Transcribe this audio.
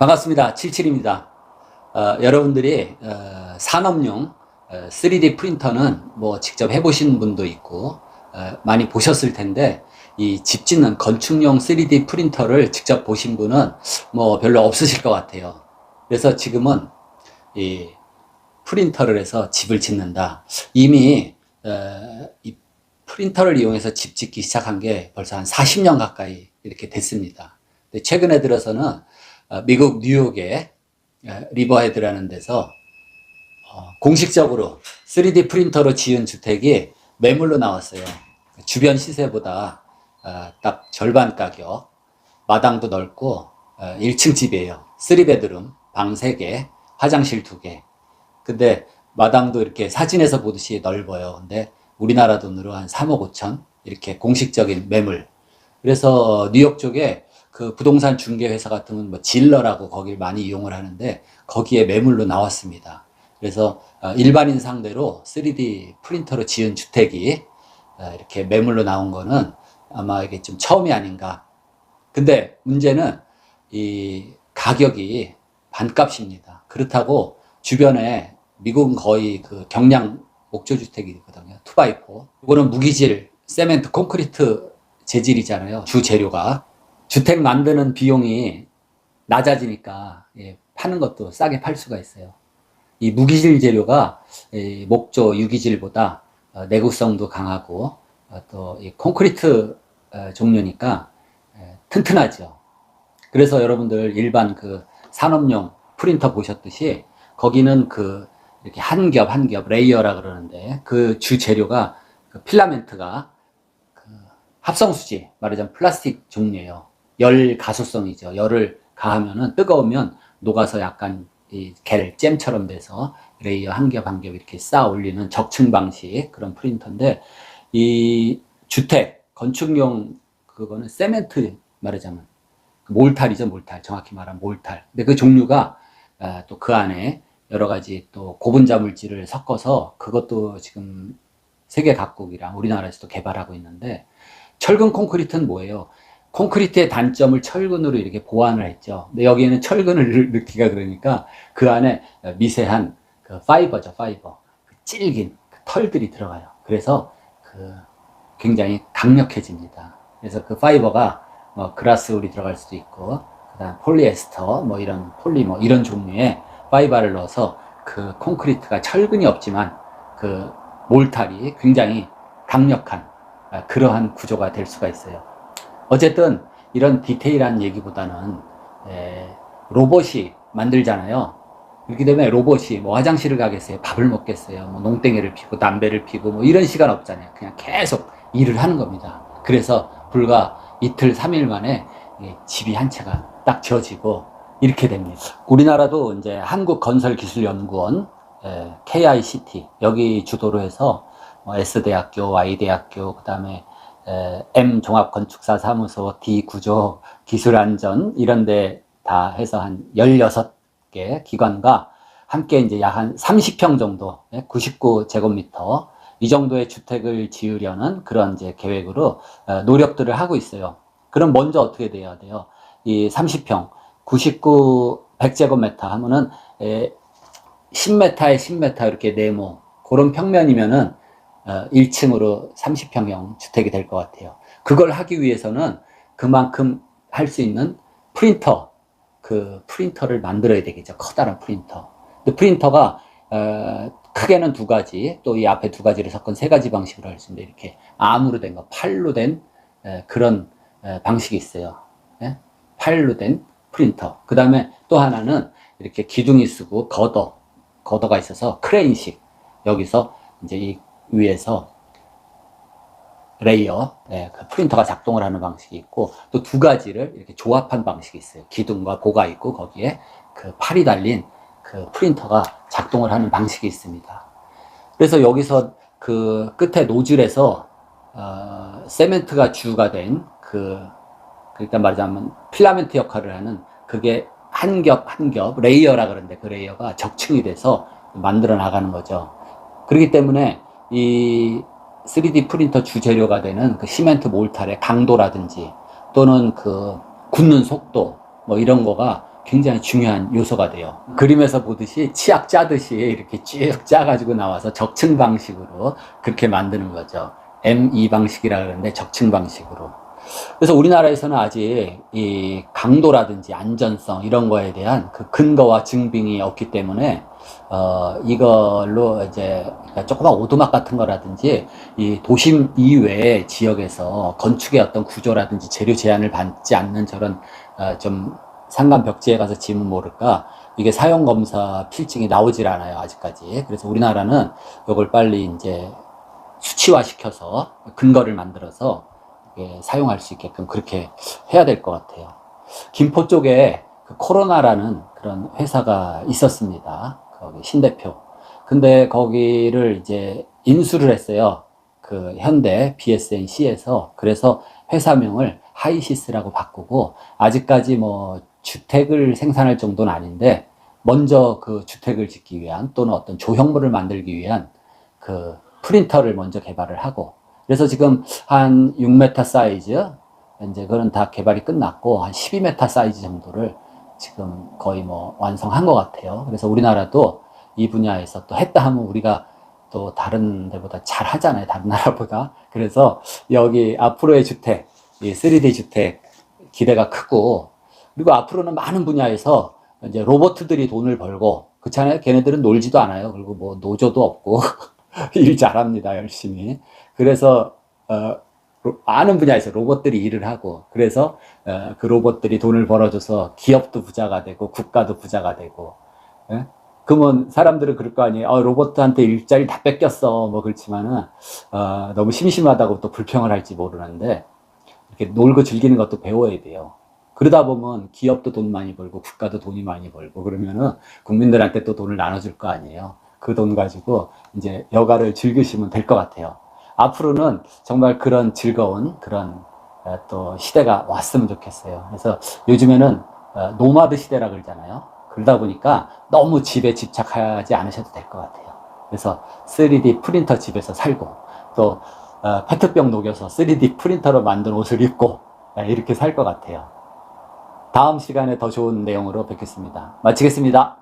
반갑습니다. 77입니다. 어, 여러분들이 어, 산업용 어, 3D 프린터는 뭐 직접 해보신 분도 있고 어, 많이 보셨을 텐데 이 집 짓는 건축용 3D 프린터를 직접 보신 분은 뭐 별로 없으실 것 같아요. 그래서 지금은 이 프린터를 해서 집을 짓는다. 이미 어, 이 프린터를 이용해서 집 짓기 시작한 게 벌써 한 40년 가까이 이렇게 됐습니다. 최근에 들어서는 어, 미국 뉴욕의 어, 리버헤드라는 데서 어, 공식적으로 3D 프린터로 지은 주택이 매물로 나왔어요. 주변 시세보다 어, 딱 절반 가격, 마당도 넓고 어, 1층 집이에요. 3베드룸, 방 3개, 화장실 2개. 근데 마당도 이렇게 사진에서 보듯이 넓어요. 근데 우리나라 돈으로 한 3억 5천 이렇게 공식적인 매물. 그래서 어, 뉴욕 쪽에 그 부동산 중개 회사 같은 건 뭐 질러라고 거기를 많이 이용을 하는데 거기에 매물로 나왔습니다. 그래서 어, 일반인 상대로 3D 프린터로 지은 주택이 어, 이렇게 매물로 나온 거는 아마 이게 좀 처음이 아닌가. 근데 문제는 이 가격이 반값입니다. 그렇다고 주변에 미국은 거의 그 경량 목조 주택이거든요. 투바이포. 이거는 무기질, 세멘트, 콘크리트 재질이잖아요. 주 재료가. 주택 만드는 비용이 낮아지니까 예, 파는 것도 싸게 팔 수가 있어요. 이 무기질 재료가 이 목조 유기질보다 어, 내구성도 강하고 어, 또이 콘크리트 어, 종류니까 예, 튼튼하죠. 그래서 여러분들 일반 그 산업용 프린터 보셨듯이 거기는 그 이렇게 한 겹 한 겹 레이어라 그러는데 그 주 재료가 그 필라멘트가 그 합성수지 말하자면 플라스틱 종류예요. 열 가소성이죠. 열을 가하면은 뜨거우면 녹아서 약간 이 겔, 잼처럼 돼서 레이어 한 겹 한 겹 이렇게 쌓아 올리는 적층 방식 그런 프린터인데 이 주택 건축용 그거는 세멘트 말하자면 그 몰탈이죠 몰탈 정확히 말하면 몰탈 근데 그 종류가 아, 또그 안에 여러 가지 또 고분자 물질을 섞어서 그것도 지금 세계 각국이랑 우리나라에서도 개발하고 있는데 철근 콘크리트는 뭐예요? 콘크리트의 단점을 철근으로 이렇게 보완을 했죠. 근데 여기에는 철근을 넣기가 그러니까 그 안에 미세한 그 파이버죠, 파이버. 그 질긴 그 털들이 들어가요. 그래서 그 굉장히 강력해집니다. 그래서 그 파이버가 뭐 그라스울이 들어갈 수도 있고, 그다음 폴리에스터, 뭐 이런 폴리머 이런 종류의 파이버를 넣어서 그 콘크리트가 철근이 없지만 그 몰탈이 굉장히 강력한 아, 그러한 구조가 될 수가 있어요. 어쨌든 이런 디테일한 얘기보다는 에, 로봇이 만들잖아요. 그렇기 때문에 로봇이 뭐 화장실을 가겠어요, 밥을 먹겠어요, 뭐 농땡이를 피고 담배를 피고 뭐 이런 시간 없잖아요. 그냥 계속 일을 하는 겁니다. 그래서 불과 이틀, 삼일 만에 이 집이 한 채가 딱 지어지고 이렇게 됩니다. 우리나라도 이제 한국건설기술연구원 에, KICT 여기 주도로 해서 뭐 S대학교, Y대학교, 그 다음에 M 종합건축사 사무소, D 구조, 기술안전 이런 데 다 해서 한 16개 기관과 함께 이제 약 한 30평 정도, 99제곱미터 이 정도의 주택을 지으려는 그런 이제 계획으로 어, 노력들을 하고 있어요. 그럼 먼저 어떻게 돼야 돼요? 이 30평, 99, 100제곱미터 하면은 에, 10m에 10m 이렇게 네모 그런 평면이면은 어, 1층으로 30평형 주택이 될 것 같아요. 그걸 하기 위해서는 그만큼 할 수 있는 프린터, 그 프린터를 만들어야 되겠죠. 커다란 프린터. 근데 프린터가 어, 크게는 두 가지, 또 이 앞에 두 가지를 섞은 세 가지 방식으로 할 수 있는데 이렇게 암으로 된 거, 팔로 된 에, 그런 에, 방식이 있어요. 예? 팔로 된 프린터. 그 다음에 또 하나는 이렇게 기둥이 쓰고 걷어, 걷어가 있어서 크레인식. 여기서 이제 이 위에서 레이어, 네, 그 프린터가 작동을 하는 방식이 있고 또 두 가지를 이렇게 조합한 방식이 있어요. 기둥과 고가 있고 거기에 그 팔이 달린 그 프린터가 작동을 하는 방식이 있습니다. 그래서 여기서 그 끝에 노즐에서 어, 세멘트가 주가 된그 일단 말하자면 필라멘트 역할을 하는 그게 한 겹 한 겹 레이어라 그러는데 그 레이어가 적층이 돼서 만들어 나가는 거죠. 그렇기 때문에 이 3D 프린터 주재료가 되는 그 시멘트 몰탈의 강도라든지 또는 그 굳는 속도 뭐 이런 거가 굉장히 중요한 요소가 돼요. 그림에서 보듯이 치약 짜듯이 이렇게 쭉 짜가지고 나와서 적층 방식으로 그렇게 만드는 거죠. M2 방식이라 그러는데 적층 방식으로. 그래서 우리나라에서는 아직 이 강도라든지 안전성 이런 거에 대한 그 근거와 증빙이 없기 때문에 어 이걸로 이제 그러니까 조그만 오두막 같은 거라든지 이 도심 이외의 지역에서 건축의 어떤 구조라든지 재료 제한을 받지 않는 저런 어좀 상간 벽지에 가서 지면 모를까? 이게 사용 검사 필증이 나오질 않아요 아직까지. 그래서 우리나라는 이걸 빨리 이제 수치화 시켜서 근거를 만들어서 이게 사용할 수 있게끔 그렇게 해야 될 것 같아요. 김포 쪽에 그 코로나라는 그런 회사가 있었습니다. 거기 신 대표. 근데 거기를 이제 인수를 했어요. 그 현대 BSNC에서 그래서 회사명을 하이시스라고 바꾸고 아직까지 뭐 주택을 생산할 정도는 아닌데 먼저 그 주택을 짓기 위한 또는 어떤 조형물을 만들기 위한 그 프린터를 먼저 개발을 하고 그래서 지금 한 6m 사이즈 이제 그런 다 개발이 끝났고 한 12m 사이즈 정도를 지금 거의 뭐 완성한 것 같아요. 그래서 우리나라도 이 분야에서 또 했다 하면 우리가 또 다른 데보다 잘 하잖아요. 다른 나라보다. 그래서 여기 앞으로의 주택, 이 3D 주택 기대가 크고 그리고 앞으로는 많은 분야에서 이제 로봇들이 돈을 벌고 그렇잖아요. 걔네들은 놀지도 않아요. 그리고 뭐 노조도 없고 일 잘합니다. 열심히. 그래서 어, 로- 많은 분야에서 로봇들이 일을 하고 그래서 어, 그 로봇들이 돈을 벌어줘서 기업도 부자가 되고 국가도 부자가 되고 예? 그러면 사람들은 그럴 거 아니에요. 어, 로봇한테 일자리 다 뺏겼어. 뭐 그렇지만은 어, 너무 심심하다고 또 불평을 할지 모르는데 이렇게 놀고 즐기는 것도 배워야 돼요. 그러다 보면 기업도 돈 많이 벌고 국가도 돈이 많이 벌고 그러면은 국민들한테 또 돈을 나눠줄 거 아니에요. 그 돈 가지고 이제 여가를 즐기시면 될 것 같아요. 앞으로는 정말 그런 즐거운 그런 어, 또 시대가 왔으면 좋겠어요. 그래서 요즘에는 어, 노마드 시대라 그러잖아요. 그러다 보니까 너무 집에 집착하지 않으셔도 될 것 같아요. 그래서 3D 프린터 집에서 살고 또 어, 페트병 녹여서 3D 프린터로 만든 옷을 입고 예, 이렇게 살 것 같아요. 다음 시간에 더 좋은 내용으로 뵙겠습니다. 마치겠습니다.